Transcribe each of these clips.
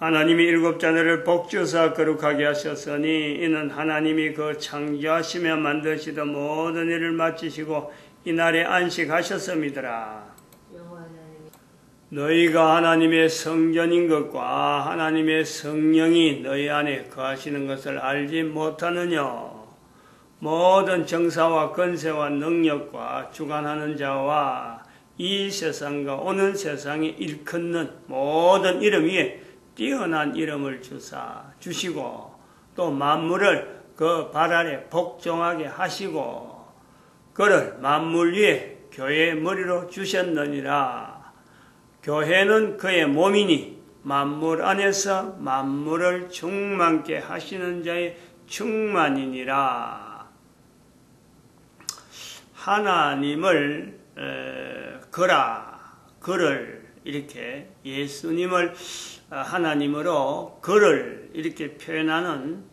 하나님이 일곱 자들을 복주사 거룩하게 하셨으니 이는 하나님이 그 창조하시며 만드시던 모든 일을 마치시고 이날에 안식하셨음이더라. 너희가 하나님의 성전인 것과 하나님의 성령이 너희 안에 거하시는 것을 알지 못하느냐? 모든 정사와 건세와 능력과 주관하는 자와 이 세상과 오는 세상에 일컫는 모든 이름 위에 뛰어난 이름을 주사 주시고 또 만물을 그 발 아래 복종하게 하시고 그를 만물 위에 교회의 머리로 주셨느니라. 교회는 그의 몸이니 만물 안에서 만물을 충만케 하시는 자의 충만이니라. 하나님을 에, 그라 그를 이렇게 예수님을 어, 하나님으로 그를 이렇게 표현하는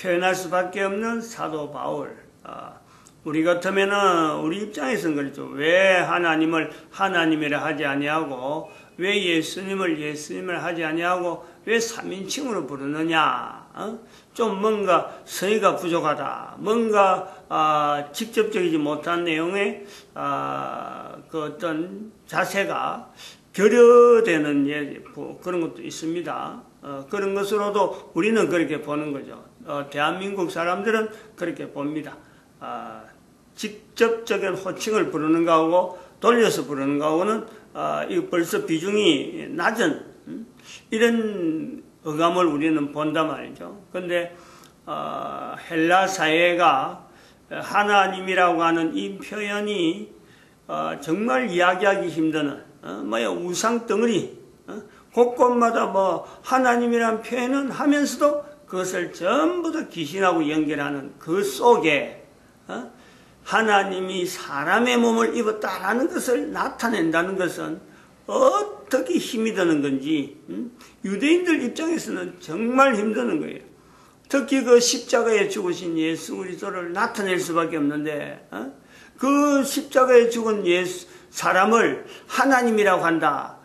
표현할 수밖에 없는 사도 바울. 어, 우리 같으면은 우리 입장에서는 그렇죠. 왜 하나님을 하나님이라 하지 아니하고 왜 예수님을 예수님을 하지 아니하고 왜 3인칭으로 부르느냐? 어? 좀 뭔가 성의가 부족하다. 뭔가 아, 직접적이지 못한 내용의 아, 그 어떤 자세가 결여되는 예, 뭐 그런 것도 있습니다. 어, 그런 것으로도 우리는 그렇게 보는 거죠. 어, 대한민국 사람들은 그렇게 봅니다. 아, 직접적인 호칭을 부르는 거하고 돌려서 부르는 거하고는 아, 이 벌써 비중이 낮은 음? 이런 어감을 우리는 본단 말이죠. 근데 어, 헬라 사회가 하나님이라고 하는 이 표현이 어, 정말 이야기하기 힘드는 어, 뭐야 우상 덩어리 어? 곳곳마다 뭐 하나님이란 표현은 하면서도 그것을 전부 다 귀신하고 연결하는 그 속에 어? 하나님이 사람의 몸을 입었다라는 것을 나타낸다는 것은 어떻게 힘이 드는 건지 음? 유대인들 입장에서는 정말 힘드는 거예요. 특히 그 십자가에 죽으신 예수 그리스도를 나타낼 수밖에 없는데 어? 그 십자가에 죽은 예수 사람을 하나님이라고 한다.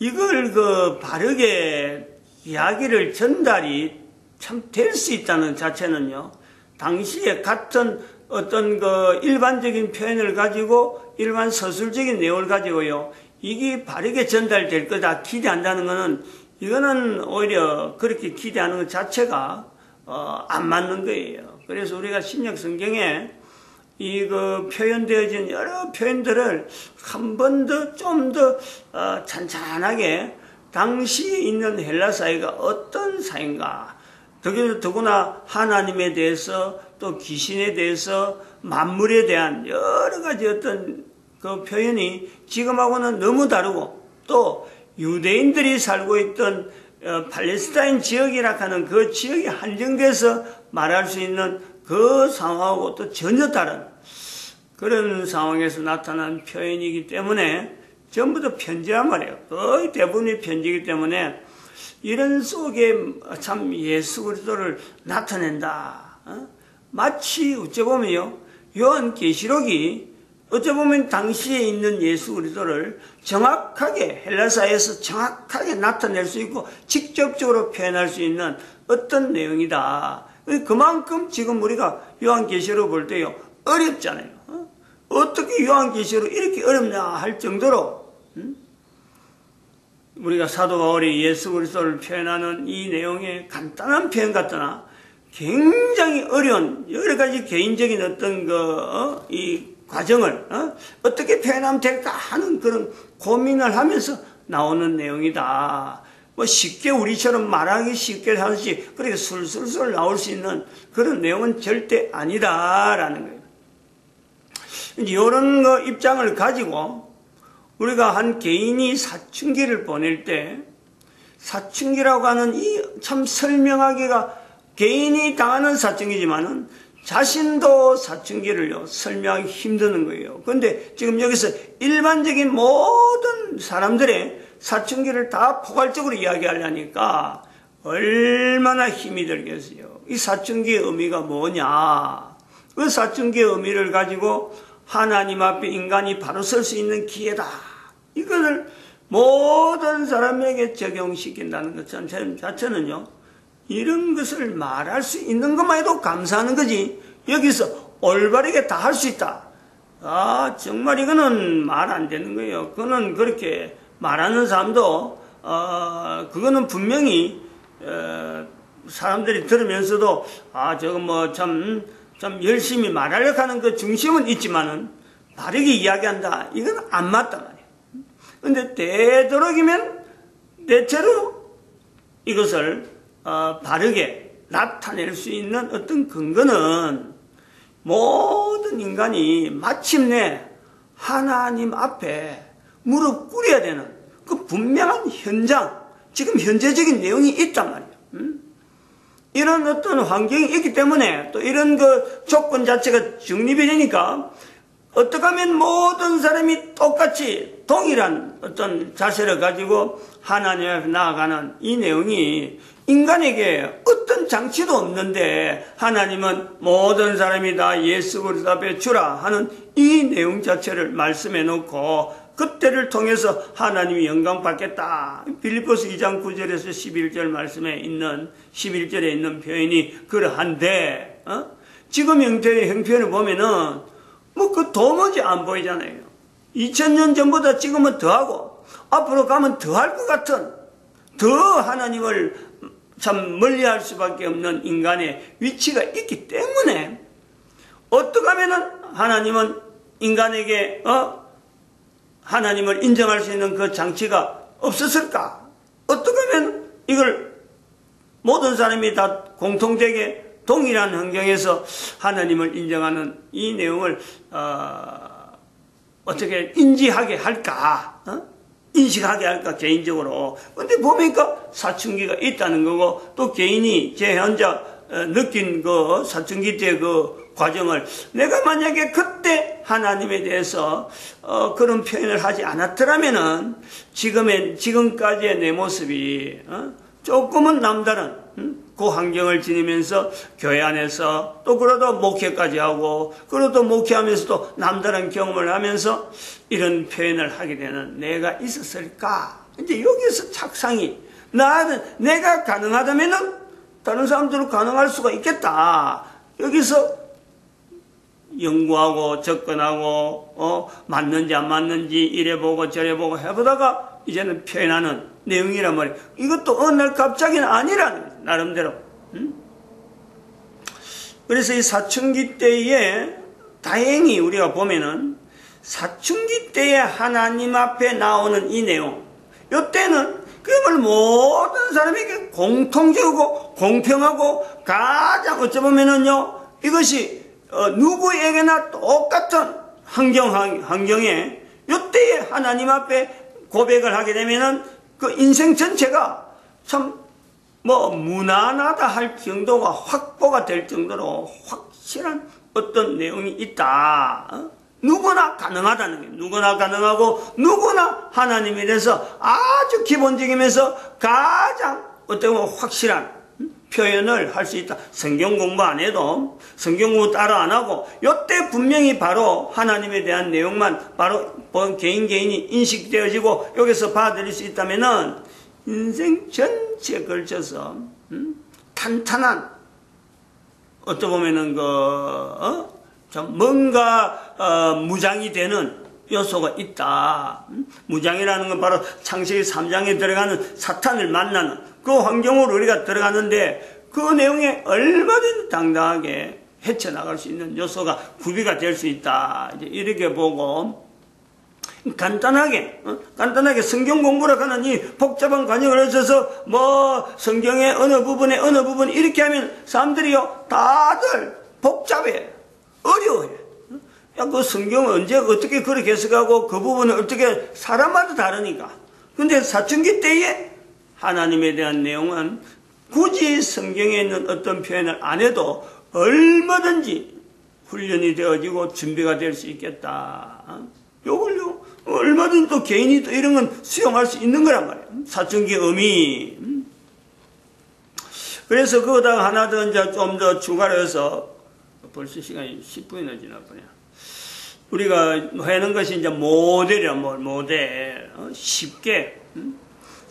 이걸 그 바르게 이야기를 전달이 참 될 수 있다는 자체는요. 당시에 같은 어떤 그 일반적인 표현을 가지고 일반 서술적인 내용을 가지고요. 이게 바르게 전달될 거다 기대한다는 것은 이거는 오히려 그렇게 기대하는 것 자체가 어, 안 맞는 거예요. 그래서 우리가 신약 성경에 이 그 표현되어진 여러 표현들을 한 번 더 좀더 어, 찬찬하게 당시에 있는 헬라 사회가 어떤 사회인가? 더구나 하나님에 대해서 또 귀신에 대해서 만물에 대한 여러 가지 어떤 그 표현이 지금하고는 너무 다르고 또 유대인들이 살고 있던 어, 팔레스타인 지역이라 하는 그 지역이 한정돼서 말할 수 있는 그 상황하고 또 전혀 다른 그런 상황에서 나타난 표현이기 때문에 전부 다 편지란 말이에요. 거의 대부분이 편지이기 때문에 이런 속에 참 예수 그리스도를 나타낸다. 어? 마치 어째 보면요. 요한 계시록이 어째 보면 당시에 있는 예수 그리스도를 정확하게 헬라사에서 정확하게 나타낼 수 있고 직접적으로 표현할 수 있는 어떤 내용이다. 그만큼 지금 우리가 요한계시록 볼 때요 어렵잖아요. 어? 떻게 요한계시록 이렇게 어렵냐 할 정도로 음? 우리가 사도 바울이 예수 그리스도를 표현하는 이 내용의 간단한 표현 같으나 굉장히 어려운 여러 가지 개인적인 어떤 그이 어? 과정을 어? 떻게 표현하면 될까 하는 그런 고민을 하면서 나오는 내용이다. 뭐 쉽게 우리처럼 말하기 쉽게 하듯이 그렇게 술술술 나올 수 있는 그런 내용은 절대 아니다라는 거예요. 이런 거 입장을 가지고 우리가 한 개인이 사춘기를 보낼 때 사춘기라고 하는 이 참 설명하기가 개인이 당하는 사춘기지만은 자신도 사춘기를요, 설명하기 힘드는 거예요. 그런데 지금 여기서 일반적인 모든 사람들의 사춘기를 다 포괄적으로 이야기하려니까 얼마나 힘이 들겠어요. 이 사춘기의 의미가 뭐냐? 그 사춘기의 의미를 가지고 하나님 앞에 인간이 바로 설 수 있는 기회다. 이것을 모든 사람에게 적용시킨다는 것 자체는요, 이런 것을 말할 수 있는 것만 해도 감사하는 거지. 여기서 올바르게 다 할 수 있다. 아, 정말 이거는 말 안 되는 거예요. 그거는 그렇게 말하는 사람도, 어, 그거는 분명히, 어, 사람들이 들으면서도, 아, 저거 뭐 참, 참 열심히 말하려고 하는 그 중심은 있지만은, 바르게 이야기한다. 이건 안 맞단 말이에요. 근데 되도록이면, 대체로 이것을 어, 바르게 나타낼 수 있는 어떤 근거는 모든 인간이 마침내 하나님 앞에 무릎 꿇어야 되는 그 분명한 현장, 지금 현재적인 내용이 있단 말이에요. 음? 이런 어떤 환경이 있기 때문에 또 이런 그 조건 자체가 정립이 되니까 어떻게 하면 모든 사람이 똑같이 동일한 어떤 자세를 가지고 하나님 앞에 나아가는 이 내용이 인간에게 어떤 장치도 없는데 하나님은 모든 사람이 다 예수 그리스도 앞에 주라 하는 이 내용 자체를 말씀해 놓고 그때를 통해서 하나님이 영광 받겠다. 빌리포스 2장 9절에서 11절 말씀에 있는 11절에 있는 표현이 그러한데 어? 지금 형태의 형편을 보면은 뭐 그 도무지 안 보이잖아요. 2000년 전보다 지금은 더하고 앞으로 가면 더 할 것 같은 더 하나님을 참 멀리할 수밖에 없는 인간의 위치가 있기 때문에 어떻게 하면은 하나님은 인간에게 어 하나님을 인정할 수 있는 그 장치가 없었을까? 어떻게 하면 이걸 모든 사람이 다 공통되게 동일한 환경에서 하나님을 인정하는 이 내용을 어, 떻게 인지하게 할까? 어? 인식하게 할까 개인적으로. 근데 보니까 사춘기가 있다는 거고 또 개인이 제 혼자 어, 느낀 그 사춘기 때 그 과정을 내가 만약에 그때 하나님에 대해서 어 그런 표현을 하지 않았더라면은 지금의 지금까지의 내 모습이 어 조금은 남다른 음? 그 환경을 지니면서 교회 안에서 또 그러다 목회까지 하고 그러다 목회하면서도 남다른 경험을 하면서 이런 표현을 하게 되는 내가 있었을까? 이제 여기서 착상이 나는 내가 가능하다면은 다른 사람들은 가능할 수가 있겠다. 여기서 연구하고 접근하고 어 맞는지 안 맞는지 이래 보고 저래 보고 해보다가 이제는 표현하는 내용이란 말이에요. 이것도 어느 날 갑자기는 아니라는 거죠. 나름대로. 음? 그래서 이 사춘기 때에 다행히 우리가 보면은 사춘기 때에 하나님 앞에 나오는 이 내용. 이때는 그야말로 모든 사람에게 공통적이고 공평하고 가장 어쩌보면은요 이것이 어, 누구에게나 똑같은 환경 환경에 이때에 하나님 앞에 고백을 하게 되면은 그 인생 전체가 참 뭐 무난하다 할 정도가 확보가 될 정도로 확실한 어떤 내용이 있다. 어? 누구나 가능하다는 거예요. 누구나 가능하고 누구나 하나님에 대해서 아주 기본적이면서 가장 어떻게 보면 확실한 표현을 할 수 있다. 성경 공부 안 해도 성경 공부 따로 안 하고 이때 분명히 바로 하나님에 대한 내용만 바로 개인 개인이 인식되어지고 여기서 받아들일 수 있다면은 인생 전체에 걸쳐서 음? 탄탄한 어떻게 보면은 그 어? 좀 뭔가 어, 무장이 되는 요소가 있다. 음? 무장이라는 건 바로 창세기 3장에 들어가는 사탄을 만나는 그 환경으로 우리가 들어가는데 그 내용에 얼마든지 당당하게 헤쳐나갈 수 있는 요소가 구비가 될 수 있다. 이제 이렇게 보고 간단하게 어? 간단하게 성경 공부를 하는 이 복잡한 관역을 하셔서 뭐 성경의 어느 부분에 어느 부분 이렇게 하면 사람들이요 다들 복잡해 어려워해. 야, 그 성경은 언제 어떻게 그렇게 해석하고 그 부분은 어떻게 사람마다 다르니까. 근데 사춘기 때에 하나님에 대한 내용은 굳이 성경에 있는 어떤 표현을 안 해도 얼마든지 훈련이 되어지고 준비가 될 수 있겠다. 어? 요걸요, 얼마든지 또 개인이 또 이런 건 수용할 수 있는 거란 말이에요. 사춘기 의미. 음? 그래서 그거다가 하나 더 이제 좀 더 추가로 해서 벌써 시간이 10분이나 지났구나. 우리가 하는 것이 이제 모델이야, 뭐, 모델. 어? 쉽게.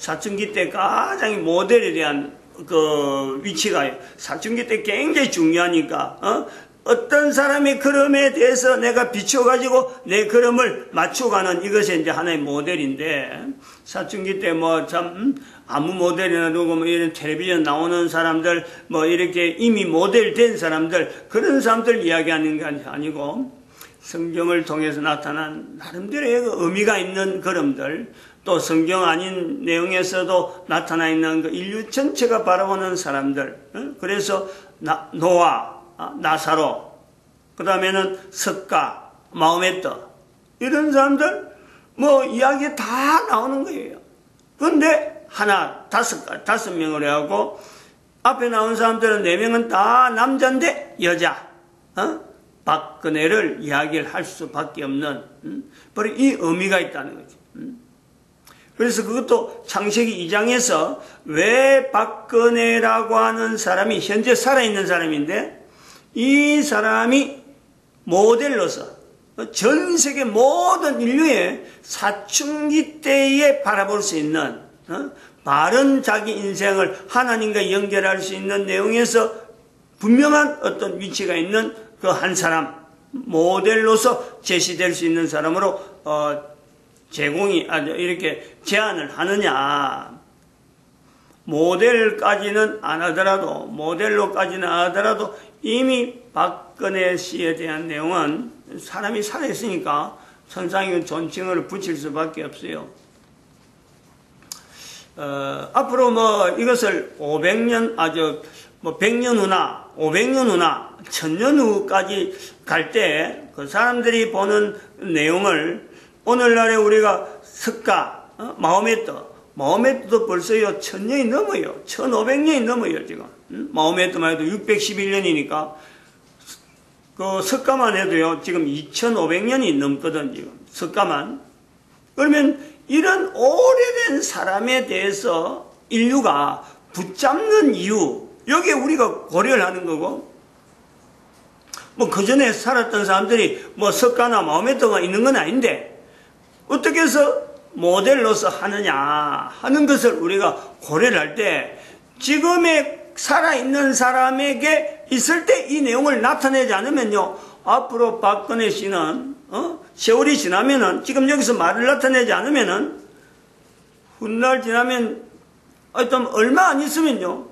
음? 사춘기 때 가장 모델에 대한 그 위치가 사춘기 때 굉장히 중요하니까, 어? 어떤 사람의 걸음에 대해서 내가 비춰가지고 내 걸음을 맞춰가는 이것이 이제 하나의 모델인데, 사춘기 때 뭐 참, 음? 아무 모델이나 누구 뭐 이런 텔레비전 나오는 사람들, 뭐 이렇게 이미 모델 된 사람들, 그런 사람들 이야기하는 게 아니고, 성경을 통해서 나타난 나름대로의 그 의미가 있는 걸음들, 또 성경 아닌 내용에서도 나타나 있는 그 인류 전체가 바라보는 사람들, 그래서 노아, 아, 나사로, 그 다음에는 석가, 마음의 떡, 이런 사람들, 뭐 이야기 다 나오는 거예요. 그런데 하나, 다섯, 다섯 명을 해하고, 앞에 나온 사람들은 네 명은 다 남자인데 여자, 어? 박근혜를 이야기를 할 수밖에 없는 음? 바로 이 의미가 있다는 거죠. 음? 그래서 그것도 창세기 2장에서 왜 박근혜라고 하는 사람이 현재 살아있는 사람인데 이 사람이 모델로서 전 세계 모든 인류의 사춘기 때에 바라볼 수 있는 어? 바른 자기 인생을 하나님과 연결할 수 있는 내용에서 분명한 어떤 위치가 있는 그 한 사람 모델로서 제시될 수 있는 사람으로 어, 제공이 아주 이렇게 제안을 하느냐 모델까지는 안 하더라도 모델로까지는 안 하더라도 이미 박근혜 씨에 대한 내용은 사람이 살아있으니까 선상의 존칭을 붙일 수밖에 없어요. 어, 앞으로 뭐 이것을 500년 아주 뭐 100년 후나 500년 후나 1000년 후까지 갈 때 그 사람들이 보는 내용을 오늘날에 우리가 석가 어? 마음의 뜻 마음의 뜻도 벌써요 1000년이 넘어요. 1500년이 넘어요 지금. 음? 마음의 뜻만 해도 611년이니까. 그 석가만 해도요 지금 2500년이 넘거든 지금. 석가만. 그러면 이런 오래된 사람에 대해서 인류가 붙잡는 이유 여기에 우리가 고려를 하는 거고, 뭐, 그 전에 살았던 사람들이 뭐 석가나 마음의 떠가 있는 건 아닌데, 어떻게 해서 모델로서 하느냐 하는 것을 우리가 고려를 할 때, 지금의 살아있는 사람에게 있을 때 이 내용을 나타내지 않으면요, 앞으로 박근혜 씨는, 어? 세월이 지나면은, 지금 여기서 말을 나타내지 않으면은, 훗날 지나면, 어떤 얼마 안 있으면요,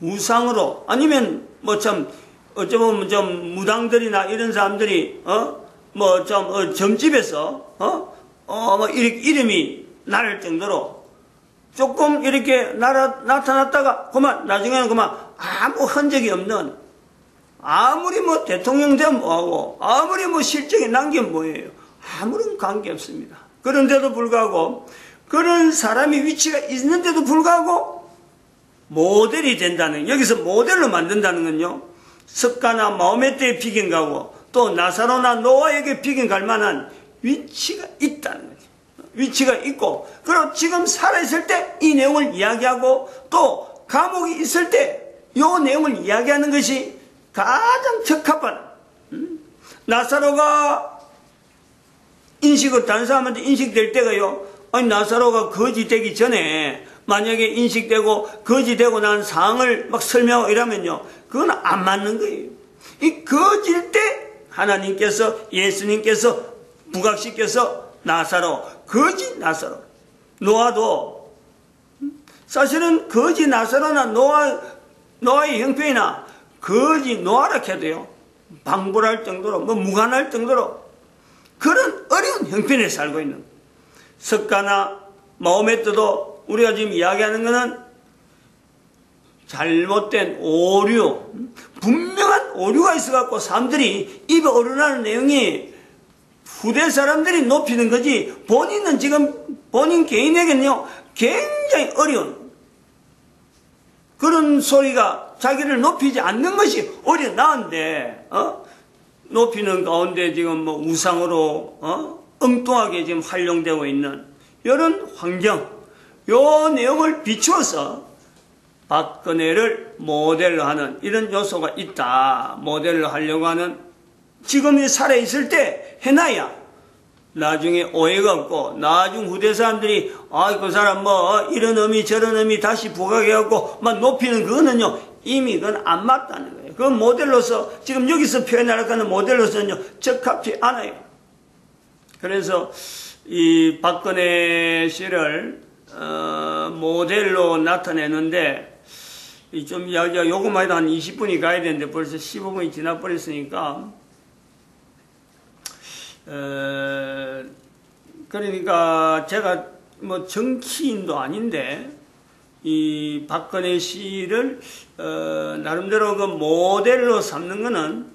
우상으로 아니면 뭐 참 어쩌면 좀 무당들이나 이런 사람들이 어 뭐좀 어, 점집에서 어 어뭐 이름이 나를 정도로 조금 이렇게 나라, 나타났다가 그만 나중에는 그만 아무 흔적이 없는 아무리 뭐 대통령 되면 뭐하고 아무리 뭐 실적이 남기면 뭐예요 아무런 관계 없습니다 그런데도 불구하고 그런 사람이 위치가 있는데도 불구하고 모델이 된다는 여기서 모델로 만든다는 건요. 석가나 마호메트의 비견가고 또 나사로나 노아에게 비견갈 만한 위치가 있다는 거죠. 위치가 있고 그리고 지금 살아있을 때 이 내용을 이야기하고 또 감옥이 있을 때 이 내용을 이야기하는 것이 가장 적합한 음? 나사로가 인식을 다른 사람한테 인식될 때가요. 아니 나사로가 거짓되기 전에 만약에 인식되고 거짓되고 난 상황을 막 설명하고 이러면요. 그건 안 맞는 거예요. 이 거질 때 하나님께서 예수님께서 부각시켜서 나사로 거짓 나사로 노아도 사실은 거짓 나사로나 노아 노아의 형편이나 거짓 노아라 해도요. 방불할 정도로 뭐 무관할 정도로 그런 어려운 형편에 살고 있는 석가나 마호메트도 우리가 지금 이야기하는 것은 잘못된 오류, 분명한 오류가 있어갖고 사람들이 입에 오르나는 내용이 후대 사람들이 높이는 거지 본인은 지금 본인 개인에게는요 굉장히 어려운 그런 소리가 자기를 높이지 않는 것이 오히려 나은데 어? 높이는 가운데 지금 뭐 우상으로 어? 엉뚱하게 지금 활용되고 있는 이런 환경, 요 내용을 비추어서 박근혜를 모델로 하는 이런 요소가 있다. 모델로 하려고 하는 지금이 살아있을 때 해놔야 나중에 오해가 없고 나중 후대 사람들이 아 그 사람 뭐 이런 의미 저런 의미 다시 부각해갖고 막 높이는 그거는요 이미 그건 안 맞다는 거예요. 그 모델로서 지금 여기서 표현하려고 하는 모델로서는요 적합지 않아요. 그래서 이 박근혜 씨를 어, 모델로 나타내는데 좀 이야기가 요것만 해도 한 20분이 가야 되는데 벌써 15분이 지나버렸으니까 어, 그러니까 제가 뭐 정치인도 아닌데 이 박근혜 씨를 어, 나름대로 그 모델로 삼는 거는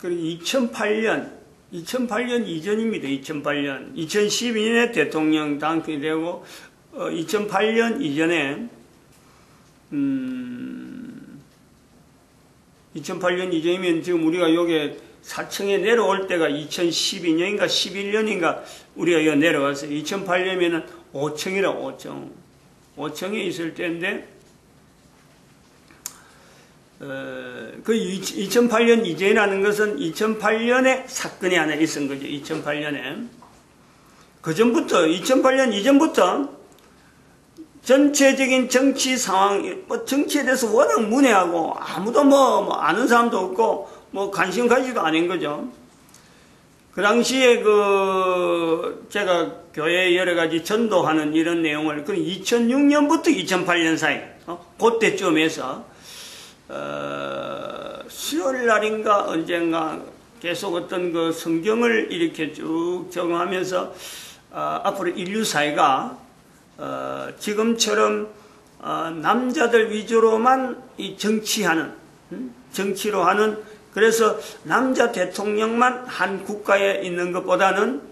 그 2008년 2008년 이전입니다. 2008년 2012년에 대통령 당선이 되고 어, 2008년 이전에 음, 2008년 이전이면 지금 우리가 여기 4층에 내려올 때가 2012년인가 11년인가 우리가 여기 내려왔어요. 2008년이면 5층이라 5층. 5층에 있을 때인데 어, 그 2008년 이전이라는 것은 2008년에 사건이 하나 있은 거죠. 2008년에. 그 전부터, 2008년 이전부터 전체적인 정치 상황, 뭐 정치에 대해서 워낙 문외하고 아무도 뭐, 뭐 아는 사람도 없고 뭐 관심 가지도 않은 거죠. 그 당시에 그 제가 교회 여러 가지 전도하는 이런 내용을 그 2006년부터 2008년 사이 어? 그때쯤에서 어, 수요일 날인가 언젠가 계속 어떤 그 성경을 이렇게 쭉 적응하면서 어, 앞으로 인류 사회가 어, 지금처럼 어, 남자들 위주로만 이 정치하는 음? 정치로 하는 그래서 남자 대통령만 한 국가에 있는 것보다는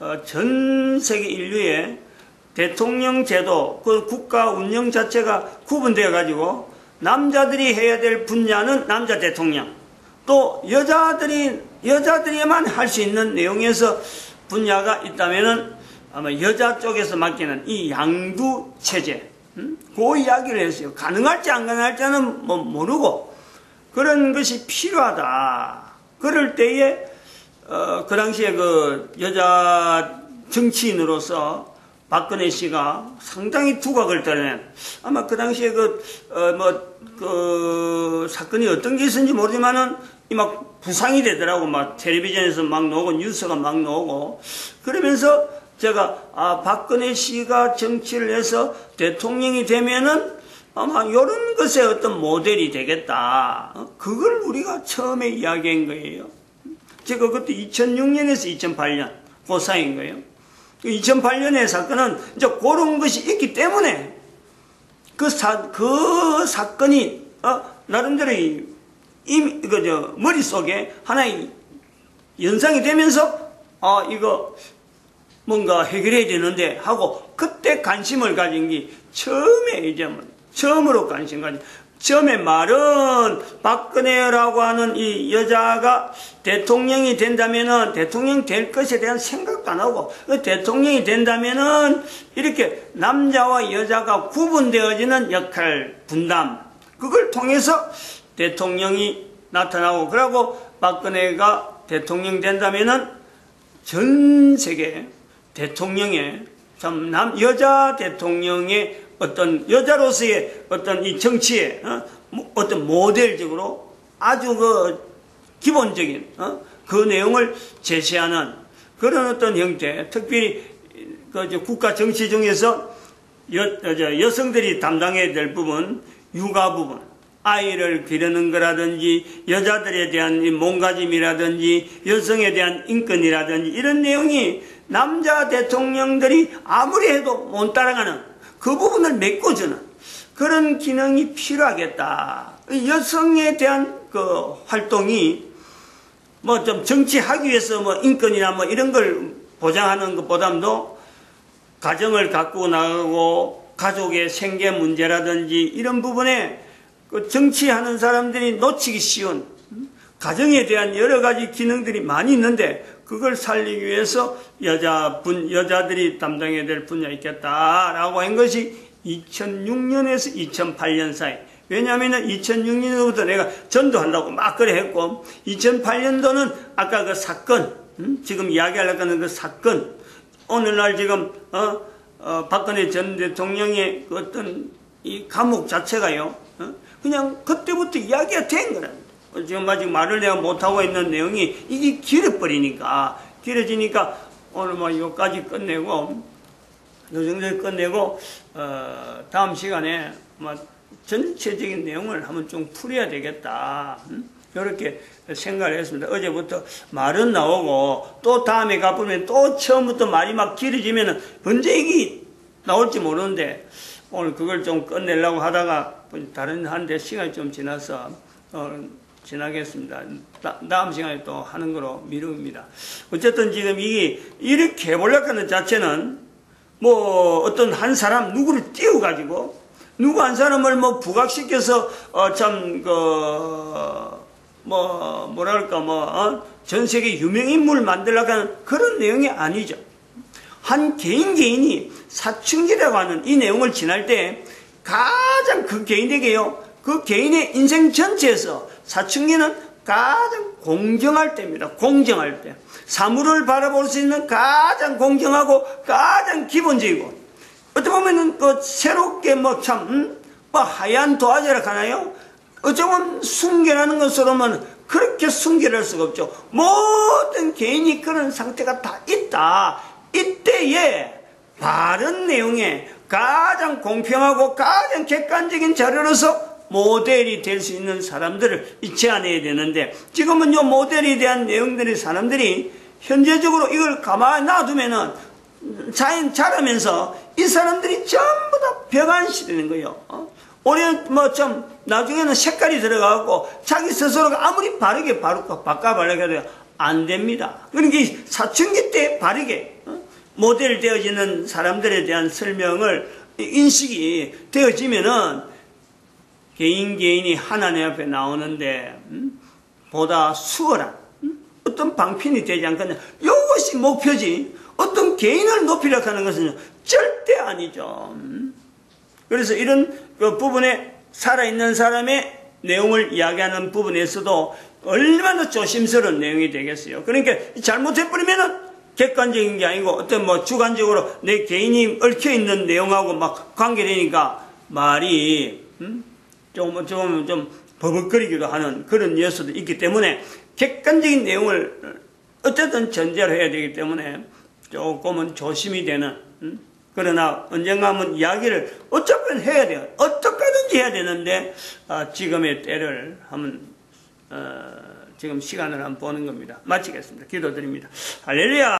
어, 전 세계 인류의 대통령 제도 그 국가 운영 자체가 구분되어 가지고 남자들이 해야 될 분야는 남자 대통령 또 여자들이 여자들이만 할 수 있는 내용에서 분야가 있다면은 아마 여자 쪽에서 맡기는 이 양두 체제 음? 그 이야기를 했어요. 가능할지 안 가능할지는 뭐 모르고 그런 것이 필요하다. 그럴 때에 어, 그 당시에 그 여자 정치인으로서 박근혜 씨가 상당히 두각을 드러낸 아마 그 당시에 그 어 뭐 그 사건이 어떤 게 있었는지 모르지만은 이 막 부상이 되더라고 막 텔레비전에서 막 나오고 뉴스가 막 나오고 그러면서 제가 아 박근혜 씨가 정치를 해서 대통령이 되면은 아마 이런 것에 어떤 모델이 되겠다. 어? 그걸 우리가 처음에 이야기한 거예요. 제가 그때 2006년에서 2008년 그 사이인 거예요. 2008년의 사건은 이제 그런 것이 있기 때문에 그 사, 그 사건이, 어, 나름대로 이, 이, 그, 저, 머릿속에 하나의 연상이 되면서, 아, 이거 뭔가 해결해야 되는데 하고 그때 관심을 가진 게 처음에 이제 뭐, 처음으로 관심 가진 처음에 말은 박근혜라고 하는 이 여자가 대통령이 된다면은 대통령 될 것에 대한 생각도 안 하고 그 대통령이 된다면은 이렇게 남자와 여자가 구분되어지는 역할 분담 그걸 통해서 대통령이 나타나고 그러고 박근혜가 대통령 된다면은 전 세계 대통령의 참 남 여자 대통령의 어떤 여자로서의 어떤 이 정치의 어? 떤 모델적으로 아주 그 기본적인 어? 그 내용을 제시하는 그런 어떤 형태, 특별히 그 국가 정치 중에서 여, 여성들이 담당해야 될 부분, 육아 부분, 아이를 기르는 거라든지 여자들에 대한 몸가짐이라든지 여성에 대한 인권이라든지 이런 내용이 남자 대통령들이 아무리 해도 못 따라가는 그 부분을 메꿔주는 그런 기능이 필요하겠다. 여성에 대한 그 활동이 뭐 좀 정치하기 위해서 뭐 인권이나 뭐 이런 걸 보장하는 것보다도 가정을 갖고 나가고 가족의 생계 문제라든지 이런 부분에 그 정치하는 사람들이 놓치기 쉬운 음, 가정에 대한 여러 가지 기능들이 많이 있는데 그걸 살리기 위해서 여자 분 여자들이 담당해야 될 분야 있겠다라고 한 것이 2006년에서 2008년 사이. 왜냐하면 2006년부터 내가 전도한다고 막 그래 했고 2008년도는 아까 그 사건 음? 지금 이야기하려고 하는 그 사건 오늘날 지금 어, 어, 박근혜 전 대통령의 그 어떤 이 감옥 자체가요 어? 그냥 그때부터 이야기가 된 거라. 지금 아직 말을 내가 못하고 있는 내용이 이게 길어버리니까 길어지니까 오늘 뭐 여기까지 끝내고 요 정도 끝내고 어, 다음 시간에 뭐 전체적인 내용을 한번 좀 풀어야 되겠다. 음? 이렇게 생각을 했습니다. 어제부터 말은 나오고 또 다음에 가보면 또 처음부터 말이 막 길어지면 언제 이게 나올지 모르는데 오늘 그걸 좀 끝내려고 하다가 다른 한데 시간이 좀 지나서 어, 지나겠습니다. 다, 다음 시간에 또 하는 거로 미룹니다. 어쨌든 지금 이게 이렇게 해보려고 하는 자체는 뭐 어떤 한 사람 누구를 띄워가지고 누구 한 사람을 뭐 부각시켜서 어 참그 뭐 뭐랄까 뭐전 어? 세계 유명 인물 만들려고 하는 그런 내용이 아니죠. 한 개인 개인이 사춘기라고 하는 이 내용을 지날 때 가장 그 개인에게요. 그 개인의 인생 전체에서 사춘기는 가장 공정할 때입니다. 공정할 때. 사물을 바라볼 수 있는 가장 공정하고 가장 기본적이고 어떻게 보면은 그 새롭게 뭐 참, 음? 뭐 하얀 도화지라 하나요? 어쩌면 순결하는 것으로는 그렇게 순결할 수가 없죠. 모든 개인이 그런 상태가 다 있다. 이때에 바른 내용에 가장 공평하고 가장 객관적인 자료로서 모델이 될 수 있는 사람들을 제안해야 되는데 지금은 요 모델에 대한 내용들이 사람들이 현재적으로 이걸 가만히 놔두면은 자연 자라면서 이 사람들이 전부 다 벽안시되는 거예요. 어? 올해 뭐좀 나중에는 색깔이 들어가고 자기 스스로가 아무리 바르게 바르고 바꿔 바르게 해도 안 됩니다. 그러니까 사춘기 때 바르게 어? 모델 되어지는 사람들에 대한 설명을 인식이 되어지면은 개인 개인이 하나님 앞에 나오는데 음? 보다 수월한 음? 어떤 방편이 되지 않겠냐. 이것이 목표지. 어떤 개인을 높이려고 하는 것은 절대 아니죠. 음? 그래서 이런 그 부분에 살아있는 사람의 내용을 이야기하는 부분에서도 얼마나 조심스러운 내용이 되겠어요. 그러니까 잘못해버리면은 객관적인 게 아니고 어떤 뭐 주관적으로 내 개인이 얽혀 있는 내용하고 막 관계되니까 말이 음? 조금 조금 좀 버벅거리기도 하는 그런 요소도 있기 때문에 객관적인 내용을 어쨌든 전제로 해야 되기 때문에 조금은 조심이 되는 음? 그러나 언젠가 한번 이야기를 어차피 해야 돼요. 어떻게든지 해야 되는데 아, 지금의 때를 한번 어, 지금 시간을 한번 보는 겁니다. 마치겠습니다. 기도드립니다. 할렐루야.